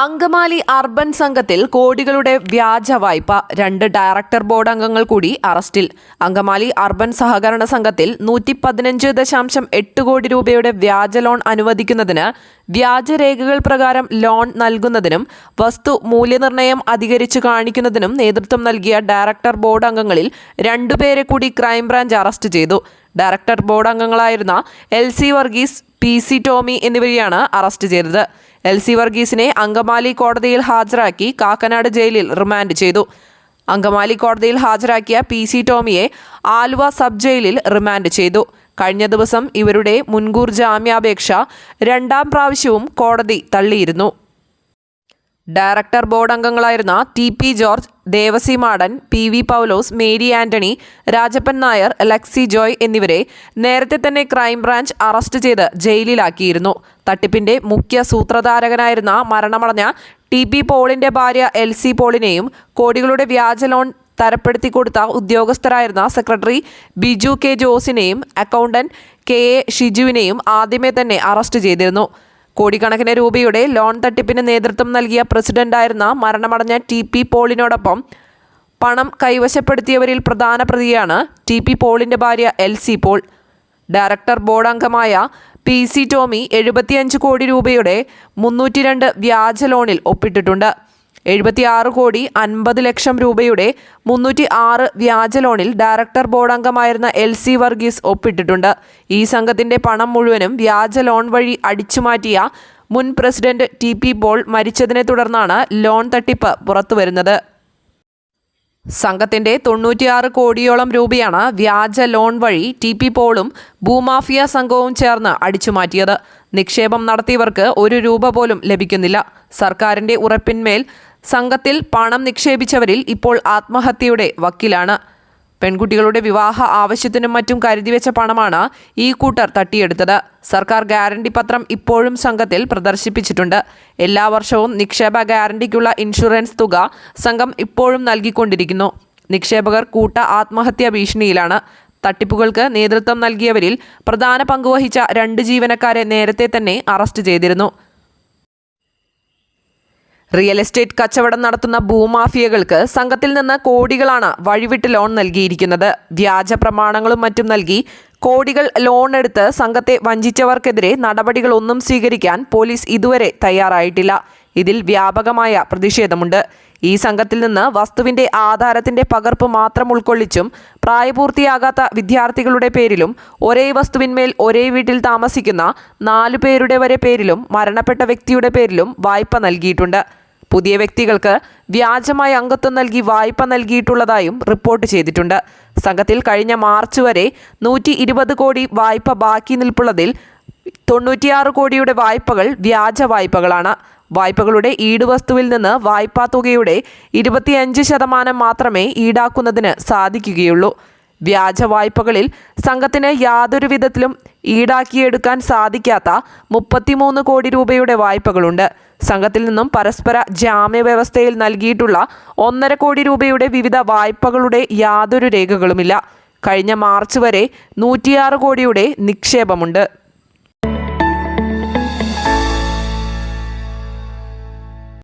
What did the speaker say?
Angamaly urban സംഘത്തിൽ കോടികളുടെ വ്യാജ വായ്പ രണ്ട് ഡയറക്ടർ ബോർഡ് അംഗങ്ങൾ കൂടി അറസ്റ്റിൽ. അങ്കമാലി അർബൻ സഹകരണ സംഘത്തിൽ നൂറ്റി പതിനഞ്ച് ദശാംശം എട്ട് കോടി രൂപയുടെ വ്യാജ ലോൺ അനുവദിക്കുന്നതിന് വ്യാജരേഖകൾ പ്രകാരം ലോൺ നൽകുന്നതിനും വസ്തു മൂല്യനിർണയം അധികരിച്ചു കാണിക്കുന്നതിനും നേതൃത്വം നൽകിയ ഡയറക്ടർ ബോർഡ് അംഗങ്ങളിൽ രണ്ടുപേരെ കൂടി ക്രൈംബ്രാഞ്ച് അറസ്റ്റ് ചെയ്തു. Director board അംഗങ്ങളായിരുന്ന L C Varghese P C Tomy എന്നിവരെയാണ് അറസ്റ്റ് ചെയ്തത്. എൽ സി വർഗീസിനെ അങ്കമാലി കോടതിയിൽ ഹാജരാക്കി കാക്കനാട് ജയിലിൽ റിമാൻഡ് ചെയ്തു. അങ്കമാലി കോടതിയിൽ ഹാജരാക്കിയ പി സി ടോമിയെ ആലുവ സബ് ജയിലിൽ റിമാൻഡ് ചെയ്തു. കഴിഞ്ഞ ദിവസം ഇവരുടെ മുൻകൂർ ജാമ്യാപേക്ഷ രണ്ടാം പ്രാവശ്യവും കോടതി തള്ളിയിരുന്നു. Director board അംഗങ്ങളായിരുന്ന T P George Devasy Madan P V Paulose Mary Antony Rajappan Nair Lexy Joy എന്നിവരെ നേരത്തെ തന്നെ ക്രൈംബ്രാഞ്ച് അറസ്റ്റ് ചെയ്ത് ജയിലിലാക്കിയിരുന്നു. തട്ടിപ്പിന്റെ മുഖ്യ സൂത്രധാരകനായിരുന്ന മരണമടഞ്ഞ ടി പി പോളിന്റെ ഭാര്യ എൽ സി പോളിനെയും കോടികളുടെ വ്യാജ ലോൺ തരപ്പെടുത്തി കൊടുത്ത ഉദ്യോഗസ്ഥരായിരുന്ന സെക്രട്ടറി ബിജു കെ ജോസിനെയും അക്കൗണ്ടന്റ് കെ എ ഷിജുവിനെയും ആദ്യമേ തന്നെ അറസ്റ്റ് ചെയ്തിരുന്നു. കോടിക്കണക്കിന് രൂപയുടെ ലോൺ തട്ടിപ്പിന് നേതൃത്വം നൽകിയ പ്രസിഡന്റായിരുന്ന മരണമടഞ്ഞ ടി പി പോളിനോടൊപ്പം പണം കൈവശപ്പെടുത്തിയവരിൽ പ്രധാന പ്രതിയാണ് ടി പി പോളിന്റെ ഭാര്യ L C Paul. Director board അംഗമായ പി സി ടോമി എഴുപത്തിയഞ്ച് കോടി രൂപയുടെ മുന്നൂറ്റി രണ്ട് വ്യാജ ലോണിൽ ഒപ്പിട്ടിട്ടുണ്ട്. എഴുപത്തിയാറ് കോടി അൻപത് ലക്ഷം രൂപയുടെ മുന്നൂറ്റി ആറ് വ്യാജ ലോണിൽ ഡയറക്ടർ ബോർഡ് അംഗമായിരുന്ന എൽ സി വർഗീസ് ഒപ്പിട്ടിട്ടുണ്ട്. ഈ സംഘത്തിന്റെ പണം മുഴുവനും വ്യാജ ലോൺ വഴി അടിച്ചുമാറ്റിയ മുൻ പ്രസിഡന്റ് ടി പി പോൾ മരിച്ചതിനെ തുടർന്നാണ് ലോൺ തട്ടിപ്പ് പുറത്തുവരുന്നത്. സംഘത്തിന്റെ തൊണ്ണൂറ്റിയാറ് കോടിയോളം രൂപയാണ് വ്യാജ ലോൺ വഴി ടി പി പോളും ഭൂമാഫിയ സംഘവും ചേർന്ന് അടിച്ചുമാറ്റിയത്. നിക്ഷേപം നടത്തിയവർക്ക് ഒരു രൂപ പോലും ലഭിക്കുന്നില്ല. സർക്കാരിന്റെ ഉറപ്പിന്മേൽ സംഘത്തിൽ പണം നിക്ഷേപിച്ചവരിൽ ഇപ്പോൾ ആത്മഹത്യയുടെ വക്കിലാണ്. പെൺകുട്ടികളുടെ വിവാഹ ആവശ്യത്തിനും മറ്റും കരുതിവെച്ച പണമാണ് ഈ കൂട്ടർ തട്ടിയെടുത്തത്. സർക്കാർ ഗ്യാരണ്ടി പത്രം ഇപ്പോഴും സംഘത്തിൽ പ്രദർശിപ്പിച്ചിട്ടുണ്ട്. എല്ലാ വർഷവും നിക്ഷേപ ഗ്യാരണ്ടിക്കുള്ള ഇൻഷുറൻസ് തുക സംഘം ഇപ്പോഴും നൽകിക്കൊണ്ടിരിക്കുന്നു. നിക്ഷേപകർ കൂട്ട ആത്മഹത്യാ ഭീഷണിയിലാണ്. തട്ടിപ്പുകൾക്ക് നേതൃത്വം നൽകിയവരിൽ പ്രധാന പങ്കുവഹിച്ച രണ്ട് ജീവനക്കാരെ നേരത്തെ തന്നെ അറസ്റ്റ് ചെയ്തിരുന്നു. റിയൽ എസ്റ്റേറ്റ് കച്ചവടം നടത്തുന്ന ഭൂമാഫിയകൾക്ക് സംഘത്തിൽ നിന്ന് കോടികളാണ് വഴിവിട്ട് ലോൺ നൽകിയിരിക്കുന്നത്. വ്യാജ പ്രമാണങ്ങളും മറ്റും നൽകി കോടികൾ ലോൺ എടുത്ത് സംഘത്തെ വഞ്ചിച്ചവർക്കെതിരെ നടപടികളൊന്നും സ്വീകരിക്കാൻ പോലീസ് ഇതുവരെ തയ്യാറായിട്ടില്ല. ഇതിൽ വ്യാപകമായ പ്രതിഷേധമുണ്ട്. ഈ സംഘത്തിൽ നിന്ന് വസ്തുവിന്റെ ആധാരത്തിന്റെ പകർപ്പ് മാത്രം ഉൾക്കൊള്ളിച്ചും പ്രായപൂർത്തിയാകാത്ത വിദ്യാർത്ഥികളുടെ പേരിലും ഒരേ വസ്തുവിന്മേൽ ഒരേ വീട്ടിൽ താമസിക്കുന്ന നാലു പേരുടെ വരെ പേരിലും മരണപ്പെട്ട വ്യക്തിയുടെ പേരിലും വായ്പ നൽകിയിട്ടുണ്ട്. പുതിയ വ്യക്തികൾക്ക് വ്യാജമായ അംഗത്വം നൽകി വായ്പ നൽകിയിട്ടുള്ളതായും റിപ്പോർട്ട് ചെയ്തിട്ടുണ്ട്. സംഘത്തിൽ കഴിഞ്ഞ മാർച്ച് വരെ നൂറ്റി ഇരുപത് കോടി വായ്പ ബാക്കി നിൽപ്പുള്ളതിൽ തൊണ്ണൂറ്റിയാറ് കോടിയുടെ വായ്പകൾ വ്യാജ വായ്പകളാണ്. വായ്പകളുടെ ഈടുവസ്തുവിൽ നിന്ന് വായ്പാ തുകയുടെ ഇരുപത്തിയഞ്ച് ശതമാനം മാത്രമേ ഈടാക്കുന്നതിന് സാധിക്കുകയുള്ളൂ. വ്യാജ വായ്പകളിൽ സംഘത്തിന് യാതൊരു വിധത്തിലും ഈടാക്കിയെടുക്കാൻ സാധിക്കാത്ത മുപ്പത്തിമൂന്ന് കോടി രൂപയുടെ വായ്പകളുണ്ട്. സംഘത്തിൽ നിന്നും പരസ്പര ജാമ്യ വ്യവസ്ഥയിൽ നൽകിയിട്ടുള്ള ഒന്നര കോടി രൂപയുടെ വിവിധ വായ്പകളുടെ യാതൊരു രേഖകളുമില്ല. കഴിഞ്ഞ മാർച്ച് വരെ നൂറ്റിയാറ് കോടിയുടെ നിക്ഷേപമുണ്ട്.